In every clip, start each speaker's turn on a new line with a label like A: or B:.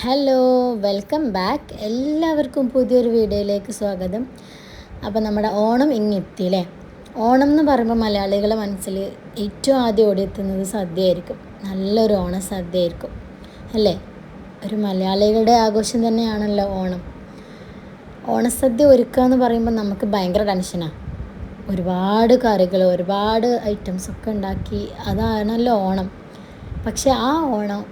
A: Hello welcome back. എല്ലാവർക്കും പുതിയൊരു വീഡിയോയിലേക്ക് സ്വാഗതം. അപ്പോൾ നമ്മുടെ ഓണം ഇങ്ങെത്തി അല്ലേ ഓണം എന്ന് പറയുമ്പോൾ മലയാളികളെ മനസ്സിൽ ഏറ്റവും ആദ്യം ഓടിയെത്തുന്നത് സദ്യയായിരിക്കും. നല്ലൊരു ഓണ സദ്യയായിരിക്കും അല്ലേ? ഒരു മലയാളികളുടെ ആഘോഷം തന്നെയാണല്ലോ ഓണം. ഓണസദ്യ ഒരുക്കുക എന്ന് പറയുമ്പോൾ നമുക്ക് ഭയങ്കര ടെൻഷനാണ് ഒരുപാട് കറികൾ ഒരുപാട് ഐറ്റംസ് ഒക്കെ ഉണ്ടാക്കി അതാണല്ലോ ഓണം. പക്ഷെ ആ ഓണം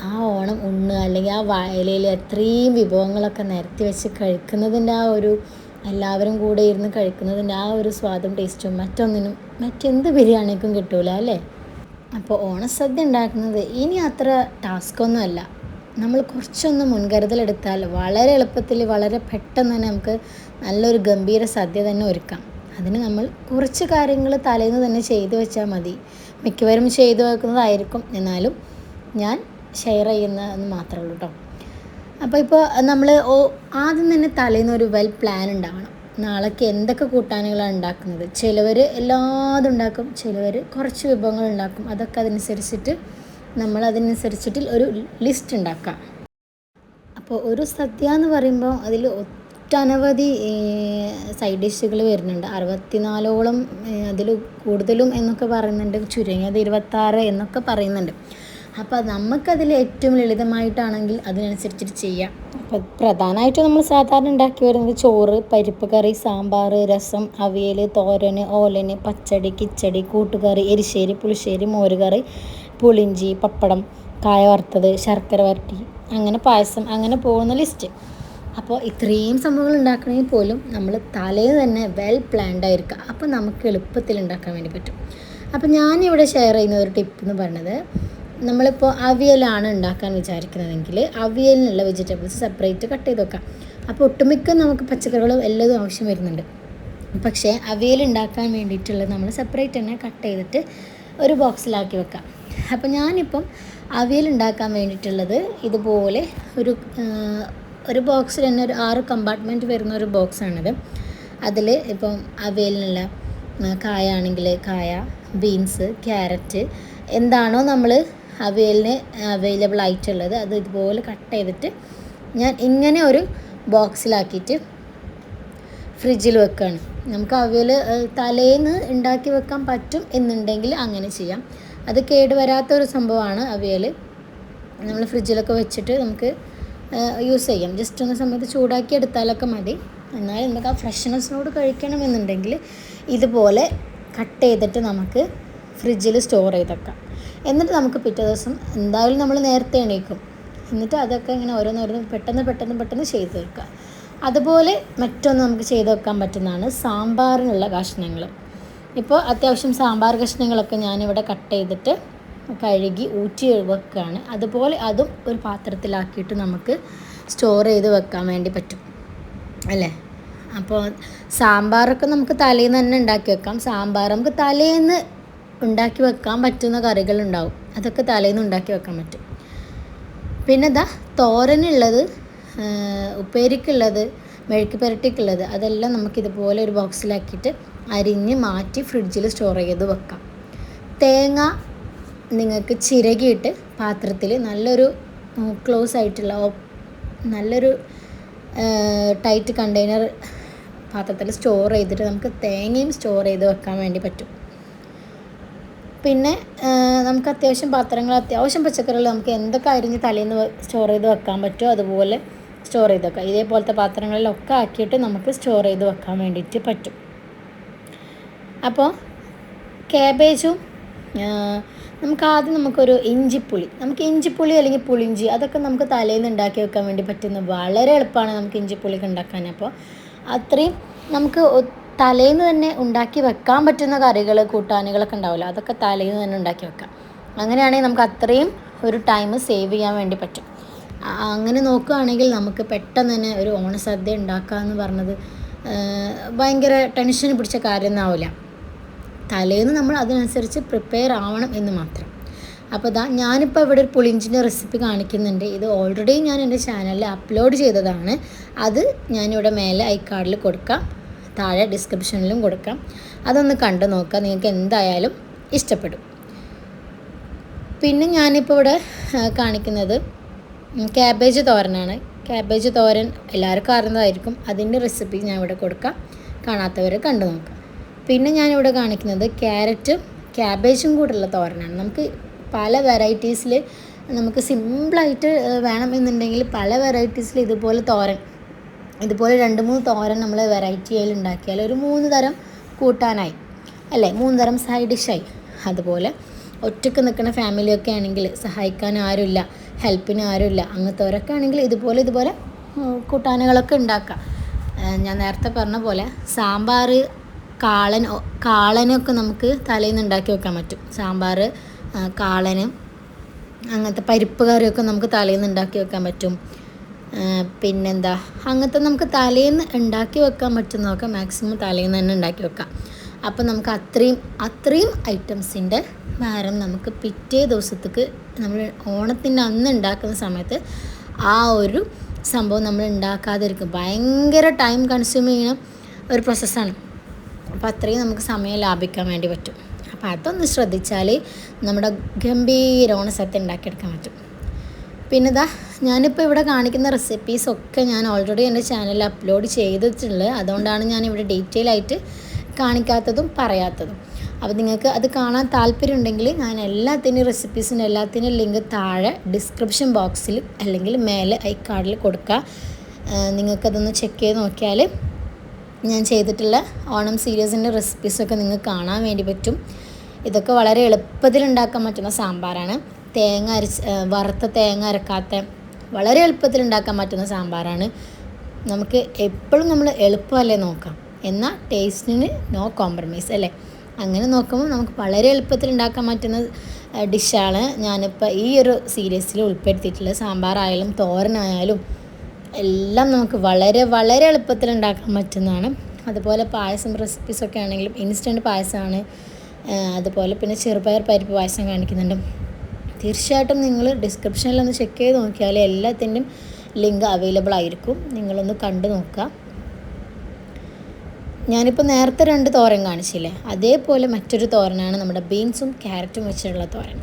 A: ആ ഓണം ഉണ്ണുക അല്ലെങ്കിൽ ആ വായലയിൽ എത്രയും വിഭവങ്ങളൊക്കെ നിരത്തി വെച്ച് കഴിക്കുന്നതിന്റെ ആ ഒരു എല്ലാവരും കൂടെ ഇരുന്ന് കഴിക്കുന്നതിന്റെ ആ ഒരു സ്വാദും ടേസ്റ്റും മറ്റൊന്നിനും മറ്റെന്ത് ബിരിയാണിക്കും കിട്ടൂല അല്ലേ? അപ്പോൾ ഓണസദ്യ ഉണ്ടാക്കുന്നത് ഇനി അത്ര ടാസ്ക്കൊന്നുമല്ല നമ്മൾ കുറച്ചൊന്ന് മുൻകരുതലെടുത്താൽ വളരെ എളുപ്പത്തിൽ വളരെ പെട്ടെന്ന് തന്നെ നമുക്ക് നല്ലൊരു ഗംഭീര സദ്യ തന്നെ ഒരുക്കാം. അതിന് നമ്മൾ കുറച്ച് കാര്യങ്ങൾ തലേന്ന് തന്നെ ചെയ്തു വെച്ചാൽ മതി. മിക്കവരും ചെയ്തു വെക്കുന്നതായിരിക്കും. എന്നാലും ഞാൻ ഷെയർ ചെയ്യുന്നതെന്ന് മാത്രമേ ഉള്ളൂ കേട്ടോ അപ്പോൾ ഇപ്പോൾ നമ്മൾ ഓ ആദ്യം തന്നെ തലേന്ന് ഒരു വെൽ പ്ലാൻ ഉണ്ടാവണം. നാളേക്ക് എന്തൊക്കെ കൂട്ടാനുകളാണ് ഉണ്ടാക്കുന്നത്? ചിലവർ എല്ലാതും ഉണ്ടാക്കും ചിലവർ കുറച്ച് വിഭവങ്ങൾ ഉണ്ടാക്കും. അതൊക്കെ അതനുസരിച്ചിട്ട് നമ്മൾ അതിനനുസരിച്ചിട്ട് ഒരു ലിസ്റ്റ് ഉണ്ടാക്കാം. അപ്പോൾ ഒരു സദ്യ എന്ന് പറയുമ്പോൾ അതിൽ ഒട്ടനവധി സൈഡ് ഡിഷുകൾ വരുന്നുണ്ട്. അറുപത്തിനാലോളം അതിൽ കൂടുതലും എന്നൊക്കെ പറയുന്നുണ്ട്. ചുരുങ്ങിയത് ഇരുപത്താറ് എന്നൊക്കെ പറയുന്നുണ്ട്. അപ്പോൾ നമുക്കതിൽ ഏറ്റവും ലളിതമായിട്ടാണെങ്കിൽ അതിനനുസരിച്ചിട്ട് ചെയ്യാം. അപ്പോൾ പ്രധാനമായിട്ടും നമ്മൾ സാധാരണ ഉണ്ടാക്കി വരുന്നത് ചോറ് പരിപ്പ് കറി സാമ്പാർ രസം അവിയൽ തോരൻ ഓലന് പച്ചടി കിച്ചടി കൂട്ടുകറി എരിശ്ശേരി പുളിശ്ശേരി മോരുകറി പുളിഞ്ചി പപ്പടം കായ വറുത്തത് ശർക്കര വരട്ടി അങ്ങനെ പായസം അങ്ങനെ പോകുന്ന ലിസ്റ്റ്. അപ്പോൾ ഇത്രയും സംഭവങ്ങൾ ഉണ്ടാക്കണമെങ്കിൽ പോലും നമ്മൾ തലേ തന്നെ വെൽ പ്ലാൻഡ് ആയിരിക്കുക. അപ്പോൾ നമുക്ക് എളുപ്പത്തിൽ ഉണ്ടാക്കാൻ വേണ്ടി പറ്റും. അപ്പോൾ ഞാനിവിടെ ഷെയർ ചെയ്യുന്ന ഒരു ടിപ്പ് എന്ന് പറയുന്നത് നമ്മളിപ്പോൾ അവിയലാണ് ഉണ്ടാക്കാൻ വിചാരിക്കുന്നതെങ്കിൽ അവിയലിനുള്ള വെജിറ്റബിൾസ് സെപ്പറേറ്റ് കട്ട് ചെയ്ത് വെക്കാം. അപ്പോൾ ഒട്ടുമിക്ക നമുക്ക് പച്ചക്കറികളും എല്ലതും ആവശ്യം വരുന്നുണ്ട്. പക്ഷേ അവിയൽ ഉണ്ടാക്കാൻ വേണ്ടിയിട്ടുള്ളത് നമ്മൾ സെപ്പറേറ്റ് തന്നെ കട്ട് ചെയ്തിട്ട് ഒരു ബോക്സിലാക്കി വെക്കാം. അപ്പോൾ ഞാനിപ്പം അവിയൽ ഉണ്ടാക്കാൻ വേണ്ടിയിട്ടുള്ളത് ഇതുപോലെ ഒരു ഒരു ബോക്സിൽ തന്നെ ഒരു ആറ് കമ്പാർട്ട്മെന്റ് വരുന്ന ഒരു ബോക്സാണിത്. അതിൽ ഇപ്പം അവിയലിനുള്ള കായ ആണെങ്കിൽ കായ ബീൻസ് ക്യാരറ്റ് എന്താണോ നമ്മൾ അവിയലിന് അവൈലബിൾ ആയിട്ടുള്ളത്. അത് ഇതുപോലെ കട്ട് ചെയ്തിട്ട് ഞാൻ ഇങ്ങനെ ഒരു ബോക്സിലാക്കിയിട്ട് ഫ്രിഡ്ജിൽ വെക്കുകയാണ് നമുക്ക് അവയിൽ തലേന്ന് ഉണ്ടാക്കി വെക്കാൻ പറ്റും എന്നുണ്ടെങ്കിൽ അങ്ങനെ ചെയ്യാം. അത് കേടുവരാത്ത ഒരു സംഭവമാണ് അവയിൽ. നമ്മൾ ഫ്രിഡ്ജിലൊക്കെ വെച്ചിട്ട് നമുക്ക് യൂസ് ചെയ്യാം. ജസ്റ്റ് ഒന്ന് സമയത്ത് ചൂടാക്കി എടുത്താലൊക്കെ മതി. എന്നാൽ നമുക്ക് ആ ഫ്രഷ്നെസ്സിനോട് കഴിക്കണമെന്നുണ്ടെങ്കിൽ ഇതുപോലെ കട്ട് ചെയ്തിട്ട് നമുക്ക് ഫ്രിഡ്ജിൽ സ്റ്റോർ ചെയ്തേക്കാം എന്നിട്ട് നമുക്ക് പിറ്റേ ദിവസം എന്തായാലും നമ്മൾ നേരത്തെ എണീക്കും. എന്നിട്ട് അതൊക്കെ ഇങ്ങനെ ഓരോന്നോരോന്ന് പെട്ടെന്ന് പെട്ടെന്ന് പെട്ടെന്ന് ചെയ്ത് തീർക്കുക. അതുപോലെ മറ്റൊന്ന് നമുക്ക് ചെയ്ത് വെക്കാൻ പറ്റുന്നതാണ് സാമ്പാറിനുള്ള കഷ്ണങ്ങൾ. ഇപ്പോൾ അത്യാവശ്യം സാമ്പാർ കഷ്ണങ്ങളൊക്കെ ഞാനിവിടെ കട്ട് ചെയ്തിട്ട് കഴുകി ഊറ്റി വെക്കുകയാണ്. അതുപോലെ അതും ഒരു പാത്രത്തിലാക്കിയിട്ട് നമുക്ക് സ്റ്റോർ ചെയ്ത് വെക്കാൻ വേണ്ടി പറ്റും. അല്ലേ? അപ്പോൾ സാമ്പാറൊക്കെ നമുക്ക് തലേന്ന് തന്നെ ഉണ്ടാക്കി വെക്കാം. സാമ്പാർ നമുക്ക് തലേന്ന് ഉണ്ടാക്കി വെക്കാൻ പറ്റുന്ന കറികളുണ്ടാവും. അതൊക്കെ തലേന്ന് ഉണ്ടാക്കി വെക്കാൻ പറ്റും. പിന്നെ ഇതാ തോരനുള്ളത് ഉപ്പേരിക്കുള്ളത് മെഴുക്ക് പുരട്ടിക്കുള്ളത് അതെല്ലാം നമുക്കിതുപോലെ ഒരു ബോക്സിലാക്കിയിട്ട് അരിഞ്ഞ് മാറ്റി ഫ്രിഡ്ജിൽ സ്റ്റോർ ചെയ്ത് വെക്കാം. തേങ്ങ നിങ്ങൾക്ക് ചിരകിയിട്ട് പാത്രത്തിൽ നല്ലൊരു ക്ലോസ് ആയിട്ടുള്ള നല്ലൊരു ടൈറ്റ് കണ്ടെയ്നർ പാത്രത്തിൽ സ്റ്റോർ ചെയ്തിട്ട് നമുക്ക് തേങ്ങയും സ്റ്റോർ ചെയ്ത് വെക്കാൻ വേണ്ടി പറ്റും. പിന്നെ നമുക്ക് അത്യാവശ്യം പാത്രങ്ങൾ അത്യാവശ്യം പച്ചക്കറികൾ നമുക്ക് എന്തൊക്കെ അരിഞ്ഞ് തലേന്ന് സ്റ്റോർ ചെയ്ത് വെക്കാൻ പറ്റുമോ അതുപോലെ സ്റ്റോർ ചെയ്ത് വെക്കാം. ഇതേപോലത്തെ പാത്രങ്ങളിലൊക്കെ ആക്കിയിട്ട് നമുക്ക് സ്റ്റോർ ചെയ്ത് വെക്കാൻ വേണ്ടിയിട്ട് പറ്റും. അപ്പോൾ ക്യാബേജും നമുക്ക് ആദ്യം നമുക്കൊരു ഇഞ്ചിപ്പുളി നമുക്ക് ഇഞ്ചിപ്പുളി അല്ലെങ്കിൽ പുളിഞ്ചി അതൊക്കെ നമുക്ക് തലേന്ന് ഉണ്ടാക്കി വെക്കാൻ വേണ്ടി പറ്റുന്ന വളരെ എളുപ്പമാണ് നമുക്ക് ഇഞ്ചിപ്പുളിയൊക്കെ ഉണ്ടാക്കാൻ. അപ്പോൾ അത്രയും നമുക്ക് തലേന്ന് തന്നെ ഉണ്ടാക്കി വെക്കാൻ പറ്റുന്ന കറികൾ കൂട്ടാനുകളൊക്കെ ഉണ്ടാവില്ല അതൊക്കെ തലേന്ന് തന്നെ ഉണ്ടാക്കി വെക്കാം. അങ്ങനെയാണെങ്കിൽ നമുക്ക് അത്രയും ഒരു ടൈം സേവ് ചെയ്യാൻ വേണ്ടി പറ്റും. അങ്ങനെ നോക്കുകയാണെങ്കിൽ നമുക്ക് പെട്ടെന്ന് തന്നെ ഒരു ഓണസദ്യ ഉണ്ടാക്കുക എന്ന് പറഞ്ഞത് ഭയങ്കര ടെൻഷൻ പിടിച്ച കാര്യമൊന്നാവില്ല തലേന്ന് നമ്മൾ അതിനനുസരിച്ച് പ്രിപ്പയർ ആവണം എന്ന് മാത്രം. അപ്പോൾ ഇതാ ഞാനിപ്പോൾ ഇവിടെ ഒരു പുളിഞ്ചിന്റെ റെസിപ്പി കാണിക്കുന്നുണ്ട്. ഇത് ഓൾറെഡി ഞാൻ എന്റെ ചാനലിൽ അപ്ലോഡ് ചെയ്തതാണ്. അത് ഞാനിവിടെ മേലെ ഐ കാർഡിൽ കൊടുക്കാം. താഴെ ഡിസ്ക്രിപ്ഷനിലും കൊടുക്കാം. അതൊന്ന് കണ്ടു നോക്കുക. നിങ്ങൾക്ക് എന്തായാലും ഇഷ്ടപ്പെടും. പിന്നെ ഞാനിപ്പോൾ ഇവിടെ കാണിക്കുന്നത് ക്യാബേജ് തോരനാണ്. ക്യാബേജ് തോരൻ എല്ലാവർക്കും അറിയുന്നതായിരിക്കും. അതിന്റെ റെസിപ്പി ഞാൻ ഇവിടെ കൊടുക്കാം. കാണാത്തവർ കണ്ടു നോക്കാം. പിന്നെ ഞാനിവിടെ കാണിക്കുന്നത് ക്യാരറ്റും ക്യാബേജും കൂടെയുള്ള തോരനാണ്. നമുക്ക് പല വെറൈറ്റീസിൽ നമുക്ക് സിമ്പിളായിട്ട് വേണമെന്നുണ്ടെങ്കിൽ പല വെറൈറ്റീസിൽ ഇതുപോലെ തോരൻ ഇതുപോലെ രണ്ട് മൂന്ന് തോരൻ നമ്മൾ വെറൈറ്റി ആയി ഉണ്ടാക്കിയാൽ ഒരു മൂന്ന് തരം കൂട്ടാനായി. അല്ലേ? മൂന്ന് തരം സൈഡ് ഡിഷായി അതുപോലെ ഒറ്റയ്ക്ക് നിൽക്കുന്ന ഫാമിലിയൊക്കെ ആണെങ്കിൽ സഹായിക്കാൻ ആരുമില്ല ഹെൽപ്പിന് ആരുമില്ല. അങ്ങനത്തെവരൊക്കെ ആണെങ്കിൽ ഇതുപോലെ ഇതുപോലെ കൂട്ടാനകളൊക്കെ ഉണ്ടാക്കാം. ഞാൻ നേരത്തെ പറഞ്ഞ പോലെ സാമ്പാർ കാളൻ കാളനൊക്കെ നമുക്ക് തലേന്ന് ഉണ്ടാക്കി വെക്കാൻ പറ്റും. സാമ്പാർ കാളന് അങ്ങനത്തെ പരിപ്പ് കറിയൊക്കെ നമുക്ക് തലേന്ന് ഉണ്ടാക്കി വെക്കാൻ പറ്റും. പിന്നെന്താ? അങ്ങനത്തെ നമുക്ക് തലേന്ന് ഉണ്ടാക്കി വെക്കാൻ പറ്റുന്നതൊക്കെ മാക്സിമം തലേന്ന് തന്നെ ഉണ്ടാക്കി വെക്കാം. അപ്പോൾ നമുക്ക് അത്രയും അത്രയും ഐറ്റംസിന്റെ ഭാരം നമുക്ക് പിറ്റേ ദിവസത്തേക്ക് നമ്മൾ ഓണത്തിന്റെ അന്ന് ഉണ്ടാക്കുന്ന സമയത്ത് ആ ഒരു സംഭവം നമ്മൾ ഉണ്ടാക്കാതിരിക്കും. ഭയങ്കര ടൈം കൺസ്യൂം ചെയ്യുന്ന ഒരു പ്രോസസ്സാണ് അപ്പോൾ അത്രയും നമുക്ക് സമയം ലാഭിക്കാൻ വേണ്ടി പറ്റും. അപ്പോൾ അതൊന്ന് ശ്രദ്ധിച്ചാൽ നമ്മുടെ ഗംഭീര ഓണസദ്യ ഉണ്ടാക്കിയെടുക്കാൻ പറ്റും. പിന്നെ ഇതാ ഞാനിപ്പോൾ ഇവിടെ കാണിക്കുന്ന റെസിപ്പീസ് ഒക്കെ ഞാൻ ഓൾറെഡി എന്റെ ചാനലിൽ അപ്ലോഡ് ചെയ്തിട്ടുള്ളത് അതുകൊണ്ടാണ് ഞാൻ ഇവിടെ ഡീറ്റെയിൽ ആയിട്ട് കാണിക്കാത്തതും പറയാത്തതും. അപ്പോൾ നിങ്ങൾക്ക് അത് കാണാൻ താല്പര്യം ഉണ്ടെങ്കിൽ ഞാൻ എല്ലാത്തിന്റെയും റെസിപ്പീസിന്റെ എല്ലാത്തിന്റെയും ലിങ്ക് താഴെ ഡിസ്ക്രിപ്ഷൻ ബോക്സിൽ അല്ലെങ്കിൽ മേലെ ഐ കാർഡിൽ കൊടുക്കുക നിങ്ങൾക്കതൊന്ന് ചെക്ക് ചെയ്ത് നോക്കിയാൽ ഞാൻ ചെയ്തിട്ടുള്ള ഓണം സീരീസിന്റെ റെസിപ്പീസൊക്കെ നിങ്ങൾക്ക് കാണാൻ വേണ്ടി പറ്റും. ഇതൊക്കെ വളരെ എളുപ്പത്തിൽ ഉണ്ടാക്കാൻ പറ്റുന്ന സാമ്പാറാണ്. തേങ്ങ അരച്ച് വറുത്ത തേങ്ങ അരക്കാത്ത വളരെ എളുപ്പത്തിൽ ഉണ്ടാക്കാൻ പറ്റുന്ന സാമ്പാറാണ്. നമുക്ക് എപ്പോഴും നമ്മൾ എളുപ്പമല്ലേ നോക്കാം. എന്നാൽ ടേസ്റ്റിന് നോ കോംപ്രമൈസ് അല്ലേ? അങ്ങനെ നോക്കുമ്പോൾ നമുക്ക് വളരെ എളുപ്പത്തിൽ ഉണ്ടാക്കാൻ പറ്റുന്ന ഡിഷാണ് ഞാനിപ്പോൾ ഈ ഒരു സീരീസിൽ ഉൾപ്പെടുത്തിയിട്ടുള്ളത് സാമ്പാറായാലും തോരനായാലും എല്ലാം നമുക്ക് വളരെ വളരെ എളുപ്പത്തിൽ ഉണ്ടാക്കാൻ പറ്റുന്നതാണ്. അതുപോലെ പായസം റെസിപ്പീസൊക്കെ ആണെങ്കിലും ഇൻസ്റ്റന്റ് പായസമാണ്. അതുപോലെ പിന്നെ ചെറുപയർ പരിപ്പ് പായസം കാണിക്കുന്നുണ്ട്. തീർച്ചയായിട്ടും നിങ്ങൾ ഡിസ്ക്രിപ്ഷനിൽ ഒന്ന് ചെക്ക് ചെയ്ത് നോക്കിയാൽ എല്ലാത്തിന്റെയും ലിങ്ക് അവൈലബിൾ ആയിരിക്കും. നിങ്ങളൊന്ന് കണ്ടു നോക്കുക. ഞാനിപ്പോൾ നേരത്തെ രണ്ട് തോരൻ കാണിച്ചില്ലേ? അതേപോലെ മറ്റൊരു തോരനാണ് നമ്മുടെ ബീൻസും ക്യാരറ്റും വെച്ചിട്ടുള്ള തോരൻ.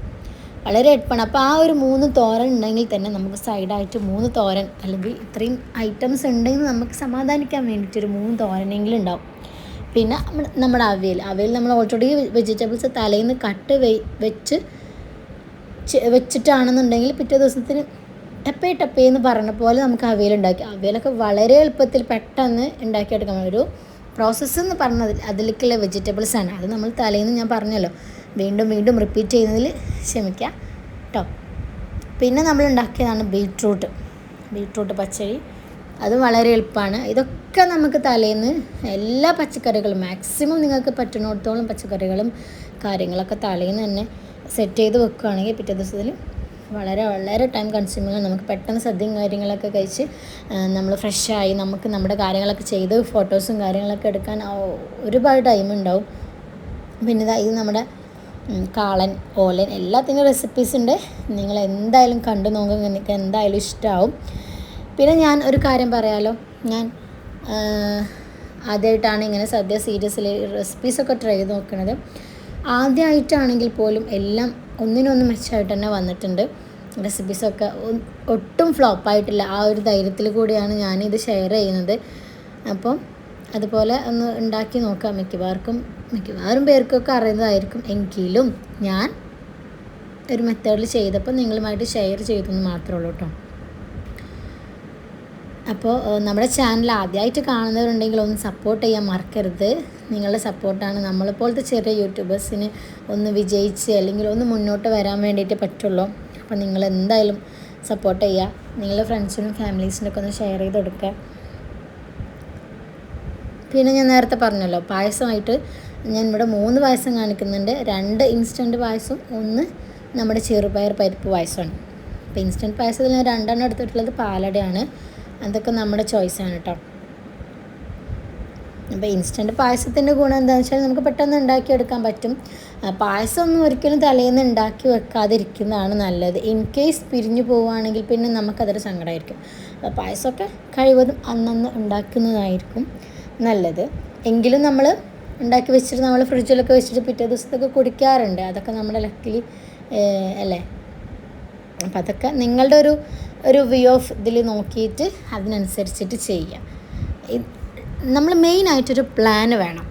A: വളരെ എളുപ്പമാണ്. അപ്പോൾ ആ ഒരു മൂന്ന് തോരൻ ഉണ്ടെങ്കിൽ തന്നെ നമുക്ക് സൈഡായിട്ട് മൂന്ന് തോരൻ അല്ലെങ്കിൽ ഇത്രയും ഐറ്റംസ് ഉണ്ടെങ്കിൽ നമുക്ക് സമാധാനിക്കാൻ വേണ്ടിയിട്ട് ഒരു മൂന്ന് തോരനെങ്കിലും ഉണ്ടാവും. പിന്നെ നമ്മ- നമ്മുടെ അവിയൽ. അവിയൽ നമ്മൾ ഓൾറെഡി വെജിറ്റബിൾസ് തലേന്ന് കട്ട് വെച്ച് വെച്ചിട്ടാണെന്നുണ്ടെങ്കിൽ പിറ്റേ ദിവസത്തിന് ടപ്പേ ടപ്പേ എന്ന് പറഞ്ഞ പോലെ നമുക്ക് അവയിൽ ഉണ്ടാക്കി. അവയിലൊക്കെ വളരെ എളുപ്പത്തിൽ പെട്ടെന്ന് ഉണ്ടാക്കിയെടുക്കാൻ ഒരു പ്രോസസ്സ് എന്ന് പറഞ്ഞത് അതിലേക്കുള്ള വെജിറ്റബിൾസ് ആണ്. അത് നമ്മൾ തലേന്ന് ഞാൻ പറഞ്ഞല്ലോ. വീണ്ടും വീണ്ടും റിപ്പീറ്റ് ചെയ്യുന്നതിൽ ക്ഷമിക്കുക കേട്ടോ പിന്നെ നമ്മൾ ഉണ്ടാക്കിയതാണ് ബീട്രൂട്ട് ബീട്രൂട്ട് പച്ചടി. അത് വളരെ എളുപ്പമാണ്. ഇതൊക്കെ നമുക്ക് തലേന്ന് എല്ലാ പച്ചക്കറികളും മാക്സിമം നിങ്ങൾക്ക് പറ്റുന്നിടത്തോളം പച്ചക്കറികളും കാര്യങ്ങളൊക്കെ തലേന്ന് തന്നെ സെറ്റ് ചെയ്ത് വെക്കുകയാണെങ്കിൽ പിറ്റേ ദിവസത്തിൽ വളരെ വളരെ ടൈം കൺസ്യൂമിങ് നമുക്ക് പെട്ടെന്ന് സദ്യയും കാര്യങ്ങളൊക്കെ കഴിച്ച് നമ്മൾ ഫ്രഷായി നമുക്ക് നമ്മുടെ കാര്യങ്ങളൊക്കെ ചെയ്ത് ഫോട്ടോസും കാര്യങ്ങളൊക്കെ എടുക്കാൻ ഒരുപാട് ടൈം ഉണ്ടാവും. പിന്നെ ഇതാ ഇത് നമ്മുടെ കാളൻ ഓലൻ എല്ലാത്തിന്റെ റെസിപ്പീസ് ഉണ്ട്. നിങ്ങൾ എന്തായാലും കണ്ടു നോക്കുക നിങ്ങൾക്ക് എന്തായാലും ഇഷ്ടമാവും പിന്നെ ഞാൻ ഒരു കാര്യം പറയാമല്ലോ ഞാൻ ആദ്യമായിട്ടാണ് ഇങ്ങനെ സദ്യ സീരീസിൽ റെസിപ്പീസൊക്കെ ട്രൈ ചെയ്ത് നോക്കുന്നത് ആദ്യമായിട്ടാണെങ്കിൽ പോലും എല്ലാം ഒന്നിനൊന്ന് മെച്ചമായിട്ട് തന്നെ വന്നിട്ടുണ്ട്. റെസിപ്പീസൊക്കെ ഒട്ടും ഫ്ലോപ്പായിട്ടില്ല. ആ ഒരു ധൈര്യത്തിൽ കൂടിയാണ് ഞാനിത് ഷെയർ ചെയ്യുന്നത്. അപ്പം അതുപോലെ ഒന്ന് ഉണ്ടാക്കി നോക്കാം. മിക്കവാർക്കും മിക്കവാറും പേർക്കൊക്കെ അറിയുന്നതായിരിക്കും. എങ്കിലും ഞാൻ ഒരു മെത്തേഡിൽ ചെയ്തപ്പോൾ നിങ്ങളുമായിട്ട് ഷെയർ ചെയ്തെന്ന് മാത്രമേ ഉള്ളൂ കേട്ടോ. അപ്പോൾ നമ്മുടെ ചാനൽ ആദ്യമായിട്ട് കാണുന്നവരുണ്ടെങ്കിൽ ഒന്ന് സപ്പോർട്ട് ചെയ്യാൻ മറക്കരുത്. നിങ്ങളുടെ സപ്പോർട്ടാണ് നമ്മളെപ്പോലത്തെ ചെറിയ യൂട്യൂബേഴ്സിന് ഒന്ന് വിജയിച്ച് അല്ലെങ്കിൽ ഒന്ന് മുന്നോട്ട് വരാൻ വേണ്ടിയിട്ട് പറ്റുള്ളൂ. അപ്പോൾ നിങ്ങൾ എന്തായാലും സപ്പോർട്ട് ചെയ്യുക. നിങ്ങളുടെ ഫ്രണ്ട്സിനും ഫാമിലീസിനൊക്കെ ഒന്ന് ഷെയർ ചെയ്ത് കൊടുക്കുക. പിന്നെ ഞാൻ നേരത്തെ പറഞ്ഞല്ലോ പായസമായിട്ട് ഞാൻ ഇവിടെ മൂന്ന് പായസം കാണിക്കുന്നുണ്ട്. രണ്ട് ഇൻസ്റ്റന്റ് പായസം ഒന്ന് നമ്മുടെ ചെറുപയർ പരിപ്പ് പായസമാണ്. അപ്പോൾ ഇൻസ്റ്റന്റ് പായസത്തിൽ ഞാൻ രണ്ടെണ്ണം എടുത്തിട്ടുള്ളത് പാലടയാണ്. അതൊക്കെ നമ്മുടെ ചോയ്സാണ് കേട്ടോ അപ്പോൾ ഇൻസ്റ്റന്റ് പായസത്തിന്റെ ഗുണം എന്താണെന്ന് വെച്ചാൽ നമുക്ക് പെട്ടെന്ന് ഉണ്ടാക്കിയെടുക്കാൻ പറ്റും. പായസം ഒന്നും ഒരിക്കലും തലേന്ന് ഉണ്ടാക്കി വെക്കാതിരിക്കുന്നതാണ് നല്ലത്. ഇൻ കേസ് പിരിഞ്ഞു പോവുകയാണെങ്കിൽ പിന്നെ നമുക്കതൊരു സങ്കടമായിരിക്കും അപ്പോൾ പായസമൊക്കെ കഴിവതും അന്നന്ന് ഉണ്ടാക്കുന്നതായിരിക്കും നല്ലത്. എങ്കിലും നമ്മൾ ഉണ്ടാക്കി വെച്ചിട്ട് നമ്മൾ ഫ്രിഡ്ജിലൊക്കെ വെച്ചിട്ട് പിറ്റേ ദിവസത്തൊക്കെ കുടിക്കാറുണ്ട്. അതൊക്കെ നമ്മുടെ ലക്കിലി അല്ലേ? അപ്പം അതൊക്കെ നിങ്ങളുടെ ഒരു ഒരു വ്യൂ ഓഫ് ഇതിൽ നോക്കിയിട്ട് അതിനനുസരിച്ചിട്ട് ചെയ്യാം. നമ്മൾ മെയിനായിട്ടൊരു പ്ലാൻ വേണം.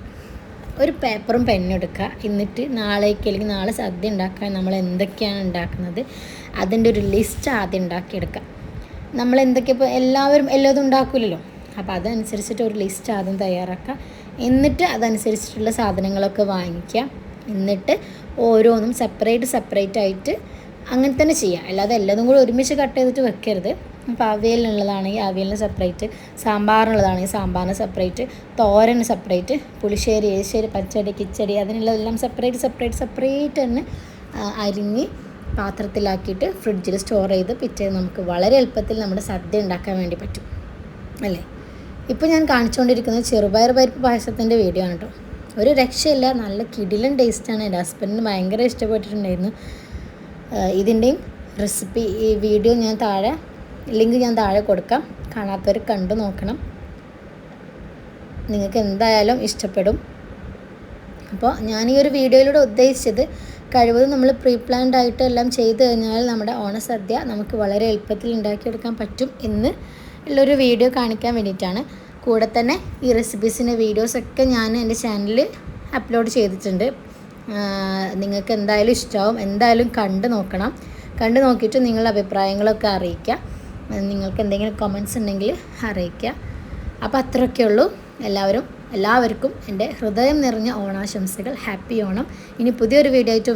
A: ഒരു പേപ്പറും പെന്നും എടുക്കുക. എന്നിട്ട് നാളേക്ക് അല്ലെങ്കിൽ നാളെ സദ്യ ഉണ്ടാക്കാൻ നമ്മൾ എന്തൊക്കെയാണ് ഉണ്ടാക്കുന്നത് അതിന്റെ ഒരു ലിസ്റ്റ് ആദ്യം ഉണ്ടാക്കിയെടുക്കുക നമ്മൾ എന്തൊക്കെ ഇപ്പോൾ എല്ലാവരും എല്ലാതും ഉണ്ടാക്കില്ലല്ലോ അപ്പോൾ അതനുസരിച്ചിട്ട് ഒരു ലിസ്റ്റ് ആദ്യം തയ്യാറാക്കുക. എന്നിട്ട് അതനുസരിച്ചിട്ടുള്ള സാധനങ്ങളൊക്കെ വാങ്ങിക്കുക. എന്നിട്ട് ഓരോന്നും സെപ്പറേറ്റ് സെപ്പറേറ്റ് ആയിട്ട് അങ്ങനെ തന്നെ ചെയ്യാം. അല്ലാതെ എല്ലാതും കൂടി ഒരുമിച്ച് കട്ട് ചെയ്തിട്ട് വെക്കരുത്. അപ്പോൾ അവിയലിനുള്ളതാണെങ്കിൽ അവിയലിന് സെപ്പറേറ്റ് സാമ്പാറിനുള്ളതാണെങ്കിൽ സാമ്പാറിന് സെപ്പറേറ്റ് തോരന് സെപ്പറേറ്റ് പുളിശ്ശേരി എരിശ്ശേരി പച്ചടി കിച്ചടി അതിനുള്ളതെല്ലാം സെപ്പറേറ്റ് സെപ്പറേറ്റ് സെപ്പറേറ്റ് തന്നെ അരിഞ്ഞ് പാത്രത്തിലാക്കിയിട്ട് ഫ്രിഡ്ജിൽ സ്റ്റോർ ചെയ്ത് പിറ്റേ നമുക്ക് വളരെ എളുപ്പത്തിൽ നമ്മുടെ സദ്യ ഉണ്ടാക്കാൻ വേണ്ടി പറ്റും. അല്ലേ? ഇപ്പോൾ ഞാൻ കാണിച്ചുകൊണ്ടിരിക്കുന്നത് ചെറുപയർ പരിപ്പ് പായസത്തിന്റെ വീഡിയോ ആണ് കേട്ടോ ഒരു രക്ഷയില്ല നല്ല കിടിലൻ ടേസ്റ്റാണ് എന്റെ ഹസ്ബൻഡിന് ഭയങ്കര ഇഷ്ടപ്പെട്ടിട്ടുണ്ടായിരുന്നു. ഇതിന്റെയും റെസിപ്പി ഈ വീഡിയോ ഞാൻ താഴെ ലിങ്ക് ഞാൻ താഴെ കൊടുക്കാം. കാണാത്തവർ കണ്ടു നോക്കണം. നിങ്ങൾക്ക് എന്തായാലും ഇഷ്ടപ്പെടും. അപ്പോൾ ഞാൻ ഈ ഒരു വീഡിയോയിലൂടെ ഉദ്ദേശിച്ചത് കഴിവതും നമ്മൾ പ്രീ പ്ലാൻഡ് ആയിട്ട് എല്ലാം ചെയ്തു കഴിഞ്ഞാൽ നമ്മുടെ ഓണസദ്യ നമുക്ക് വളരെ എളുപ്പത്തിൽ ഉണ്ടാക്കിയെടുക്കാൻ പറ്റും എന്ന് ഉള്ളൊരു വീഡിയോ കാണിക്കാൻ വേണ്ടിയിട്ടാണ്. കൂടെ തന്നെ ഈ റെസിപ്പീസിന്റെ വീഡിയോസൊക്കെ ഞാൻ എന്റെ ചാനലിൽ അപ്ലോഡ് ചെയ്തിട്ടുണ്ട്. നിങ്ങൾക്ക് എന്തായാലും ഇഷ്ടമാവും. എന്തായാലും കണ്ട് നോക്കണം. കണ്ടു നോക്കിയിട്ട് നിങ്ങളുടെ അഭിപ്രായങ്ങളൊക്കെ അറിയിക്കുക നിങ്ങൾക്ക് എന്തെങ്കിലും കമൻസ് ഉണ്ടെങ്കിൽ അറിയിക്കുക അപ്പോൾ അത്രയൊക്കെ ഉള്ളൂ. എല്ലാവരും എല്ലാവർക്കും എന്റെ ഹൃദയം നിറഞ്ഞ ഓണാശംസകൾ. ഹാപ്പി ഓണം. ഇനി പുതിയൊരു വീഡിയോ ആയിട്ട്